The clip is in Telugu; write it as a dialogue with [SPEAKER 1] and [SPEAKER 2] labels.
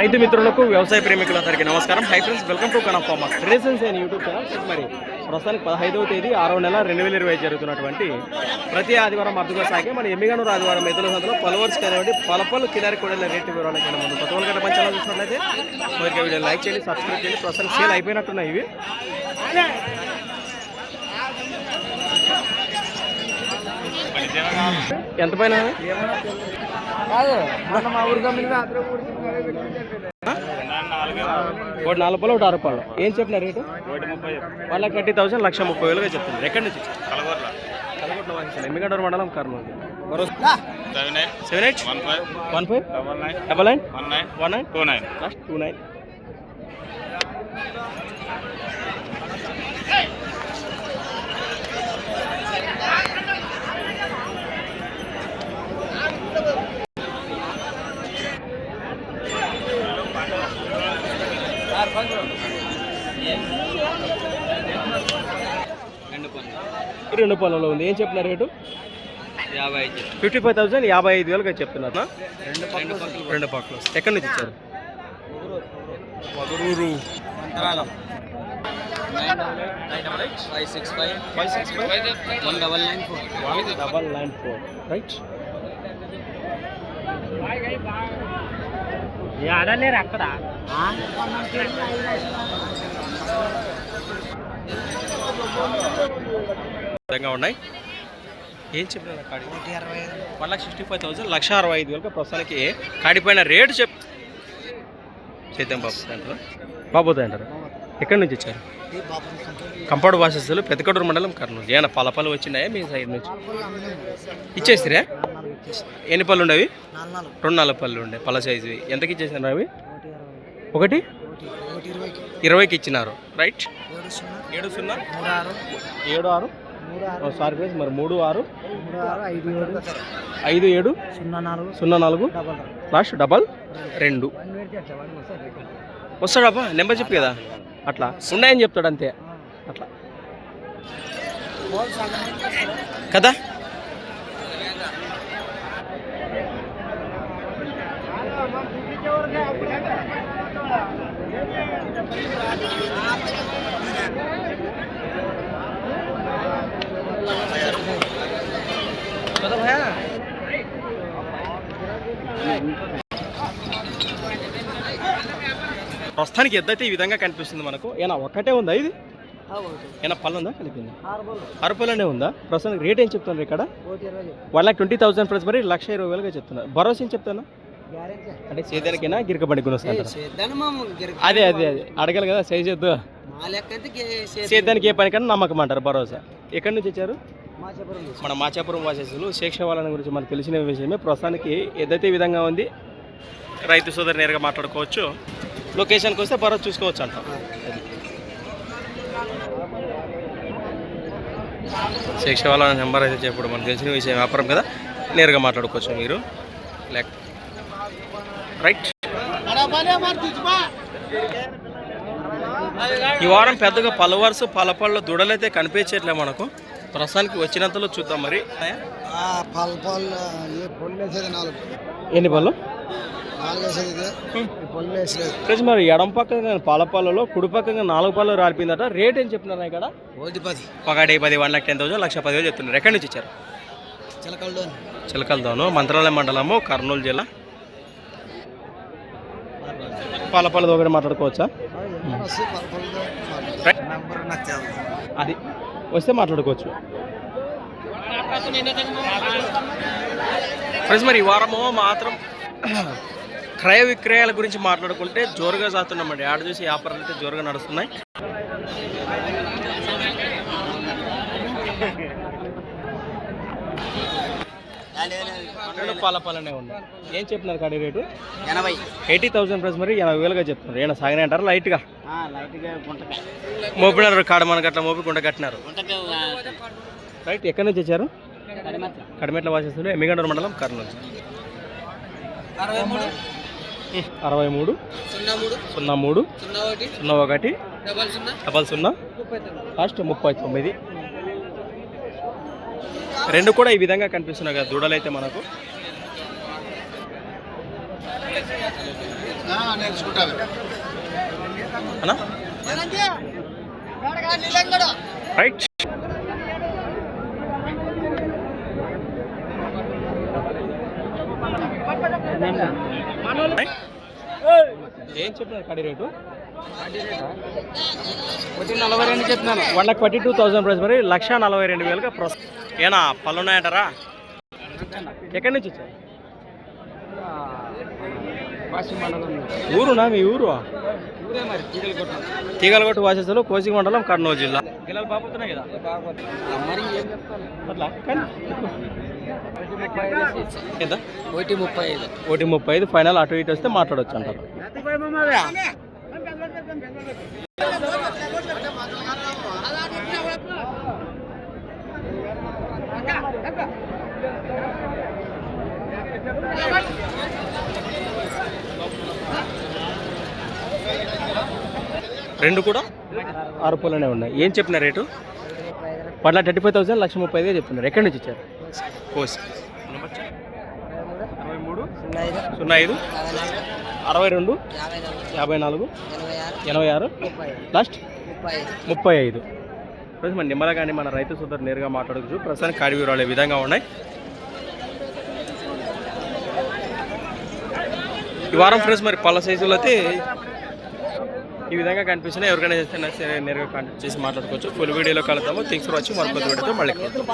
[SPEAKER 1] రైతు మిత్రులకు వ్యవసాయ ప్రేమికులందరికీ నమస్కారం. హై ఫ్రెండ్స్ వెల్కమ్ టు కనఫ్ ఫార్మర్ ట్రేసెన్స్ అండ్ యూట్యూబ్ ఛానల్ మరి ప్రస్తుతానికి పదహైదవ తేదీ ఆరో నెల రెండు వేల ఇరవై జరుగుతున్నటువంటి ప్రతి ఆదివారం అర్థగా సాగే మన ఎమ్మిగనూరు ఆదివారం ఎదుల సంతలో పలువర్స్ కానివ్వండి పలపలు కిలారి కూడా రేటు వివరాలకి వెళ్ళే ముందు కొత్త వాళ్ళ పంచాలను చూసినట్లయితే మరి వీడియో లైక్ చేయండి సబ్స్క్రైబ్ చేయండి. ప్రస్తుతానికి సేల్ అయిపోయినట్టున్నాయి ఇవి. ఎంత పైన? ఒకటి నాలుగు రూపాయలు ఒకటి ఆరు రూపాయలు ఏం చెప్పిన rate? One lakh thirty thousand లక్ష ముప్పై వేలుగా చెప్తున్నారు. ఎక్కడి నుంచి? కలగొట్ల ఎమ్మిగడ్డ మండలం Kurnool.
[SPEAKER 2] Seven eight.
[SPEAKER 1] Seven eight?
[SPEAKER 2] One five.
[SPEAKER 1] One five?
[SPEAKER 2] Double nine.
[SPEAKER 1] Double nine?
[SPEAKER 2] One nine.
[SPEAKER 1] One nine?
[SPEAKER 2] Two nine.
[SPEAKER 1] Last two nine. రెండు పళ్ళలో ఉంది. ఏం చెప్పిన రేటు?
[SPEAKER 2] యాభై ఐదు.
[SPEAKER 1] ఫిఫ్టీ ఫైవ్ థౌసండ్ యాభై ఐదు వేలుగా చెప్తున్నారు రెండు పక్కలు ఎక్కడి నుంచి ఇచ్చారు? Madhururu
[SPEAKER 2] five six five.
[SPEAKER 1] Five six five.
[SPEAKER 2] One double nine four.
[SPEAKER 1] One double nine four. Right.
[SPEAKER 2] ఆడలేరు అక్కడ?
[SPEAKER 1] విధంగా ఉన్నాయి. ఏం చెప్పిన కాడి? One lakh sixty five thousand లక్ష అరవై ఐదు వేలకు ప్రస్తుతానికి కాడిపోయిన రేటు చెప్ చేద్దాం బాబు. అంటారు బాబోతాయి అంటారు. ఎక్కడి నుంచి వచ్చారు? కంపౌండ్ వాసస్తులు పెద్దకడూరు మండలం కర్నూలు. ఏమైనా పల వచ్చినాయా మీ సైడ్ నుంచి? ఇచ్చేసిరా? ఎన్ని పళ్ళు ఉండేవి? రెండు నాలుగు పళ్ళు ఉండే పళ్ళ సైజువి. ఎంతకి ఇచ్చేసినారు అవి? ఒకటి ఇరవైకి. ఇచ్చినారు. రైట్. ఏడు సున్నా. ఏడు ఆరు. సారీ ఫ్రెండ్స్ మరి మూడు ఆరు?
[SPEAKER 2] ఐదు ఏడు. సున్నా నాలుగు.
[SPEAKER 1] సున్నా నాలుగు? లాస్ట్ డబల్ రెండు. వస్తాడబ్బా నెంబర్ చెప్పు కదా. అట్లా. ఉన్నాయని చెప్తాడు అంతే. అట్లా. కదా కదా భయ్యా ప్రస్తుతానికి ఎద్దైతే ఈ విధంగా కనిపిస్తుంది మనకు. ఏనా ఒక్కటే ఉందా ఇది? ఏనా పళ్ళు ఉందా కలిపింది? ఆరు పళ్ళనే ఉందా? ప్రస్తుతానికి రేట్ ఏం చెప్తున్నారు ఇక్కడ? One lakh twenty thousand plus మరి లక్ష ఇరవై వేలుగా చెప్తున్నారు. భరోసా ఏం చెప్తాను అంటే సేదానికైనా గిరిక కొనొస్తాను అదే అదే అదే. అడగాలి కదా సైజ్ చేద్దు సేద్యానికి ఏ పనికన్నా నమ్మకం అంటారు భరోసా. ఎక్కడి నుంచి వచ్చారు? మన మాచాపురం వాసేసులు. శేక్షవాలని గురించి మనకు తెలిసిన విషయమే. ప్రస్తుతానికి ఏదైతే విధంగా ఉంది. రైతు సోదరు నేరుగా మాట్లాడుకోవచ్చు. లొకేషన్కి వస్తే భరోసా చూసుకోవచ్చు అంటాం. శేక్షవాల నెంబర్ అయితే చెప్పడం మనకు తెలిసిన విషయం వ్యాపారం కదా. నేరుగా మాట్లాడుకోవచ్చు మీరు. లేక రైట్ ఈ వారం పెద్దగా పలువరుసు పలపళ్ళు దుడలైతే కనిపించట్లే మనకు. ప్రస్తుతానికి వచ్చినంతలో చూద్దాం మరి. ఎన్ని పళ్ళు? ఫ్రెండ్స్ మరి ఎడం పక్కన పాల పళ్ళలో కుడి పక్కన నాలుగు పళ్ళు రాలిపోయిందట రేట్ ఏం చెప్తున్నారు ఇక్కడ?
[SPEAKER 2] పది.
[SPEAKER 1] ఒకటి పది వన్ లాక్ టెన్ థౌసండ్ లక్ష పదివేలు చెప్తున్నారు. ఎక్కడి నుంచి ఇచ్చారు
[SPEAKER 2] చిలకల్లో
[SPEAKER 1] చిలకలదోను మంత్రాలయం మండలము కర్నూలు జిల్లా. పాలపల్ల దగ్గర మాట్లాడుకోవచ్చా? అది. వస్తే మాట్లాడుకోవచ్చు. ఫ్రెండ్స్ మరి ఈ వారము మాత్రం క్రయ విక్రయాల గురించి మాట్లాడుకుంటే జోరుగా సాగుతున్నామండి ఆడ చూసి వ్యాపారాలు అయితే జోరుగా నడుస్తున్నాయి. రెండు పాల పాలనే ఉన్నాయి ఏం చెప్తున్నారు కాడి రేటు?
[SPEAKER 2] ఎనభై.
[SPEAKER 1] ఎయిటీ థౌసండ్ ప్లస్ మరి ఎనభై వేలుగా చెప్తున్నారు. ఏమైనా సాగనే అంటారా? లైట్గా?
[SPEAKER 2] లైట్గా
[SPEAKER 1] మోపినారు కాడ మన గట్ల మోపి గుంట కట్టినారు. రైట్ ఎక్కడి నుంచి వచ్చారు? కడిమెట్ల. వాసేస్తున్నారు ఎమ్మిగండూరు మండలం కర్నూలు.
[SPEAKER 2] అరవై మూడు. సున్నా మూడు.
[SPEAKER 1] సున్నా
[SPEAKER 2] ఒకటి. డబల్ సున్నా.
[SPEAKER 1] లాస్ట్ ముప్పై తొమ్మిది. రెండు కూడా ఈ విధంగా కనిపిస్తున్నాయి కదా దూడలు అయితే మనకు రైట్ ఏం చెప్పినారు కడి రేటు?
[SPEAKER 2] నలభై రెండు చెప్తున్నాను
[SPEAKER 1] one lakh forty two thousand price మరి లక్ష నలభై రెండు వేలుగా ప్రొస్ ఏనా పళ్ళు ఉన్నాయంటారా ఎక్కడి నుంచి వచ్చారు? ఊరునా మీ ఊరు? తీగలగొట్టు వాసేసలు కోసిక మండలం కర్నూలు జిల్లా. బాగుతున్నాయి కదా? అట్లా? ఎంత?
[SPEAKER 2] ఒకటి ముప్పై ఐదు.
[SPEAKER 1] ఒకటి ముప్పై ఐదు ఫైనల్ అటు ఇటు వస్తే మాట్లాడవచ్చు అంటారు. రెండు కూడా? ఆరు పూలనే ఉన్నాయి. ఏం చెప్పిన రేటు? పట్ల థర్టీ ఫైవ్ థౌసండ్ లక్ష ముప్పై ఐదు చెప్తున్నారు ఎక్కడి నుంచి ఇచ్చారు? కోసి. అరవై మూడు. సున్నా ఐదు. అరవై రెండు. యాభై నాలుగు. ఎనభై ఆరు? లాస్ట్ ముప్పై ఐదు. ఫ్రెండ్స్ మన నిమ్మల కానీ మన రైతు సోదరు నేరుగా మాట్లాడచ్చు ప్రస్తుతానికి కాడి వివరాలు ఈ విధంగా ఉన్నాయి? ఈ వారం ఫ్రెండ్స్ మరి పళ్ళ సైజులు అయితే ఈ విధంగా కనిపిస్తున్నాయి. ఎవరికైనా చేస్తే సరే నేరుగా కాంటాక్ట్ చేసి మాట్లాడుకోవచ్చు. ఫుల్ వీడియోలో కలుద్దాము. థింగ్స్ ఫర్ వచ్చి మరొక వీడియోతో మళ్ళీ కలుద్దాం.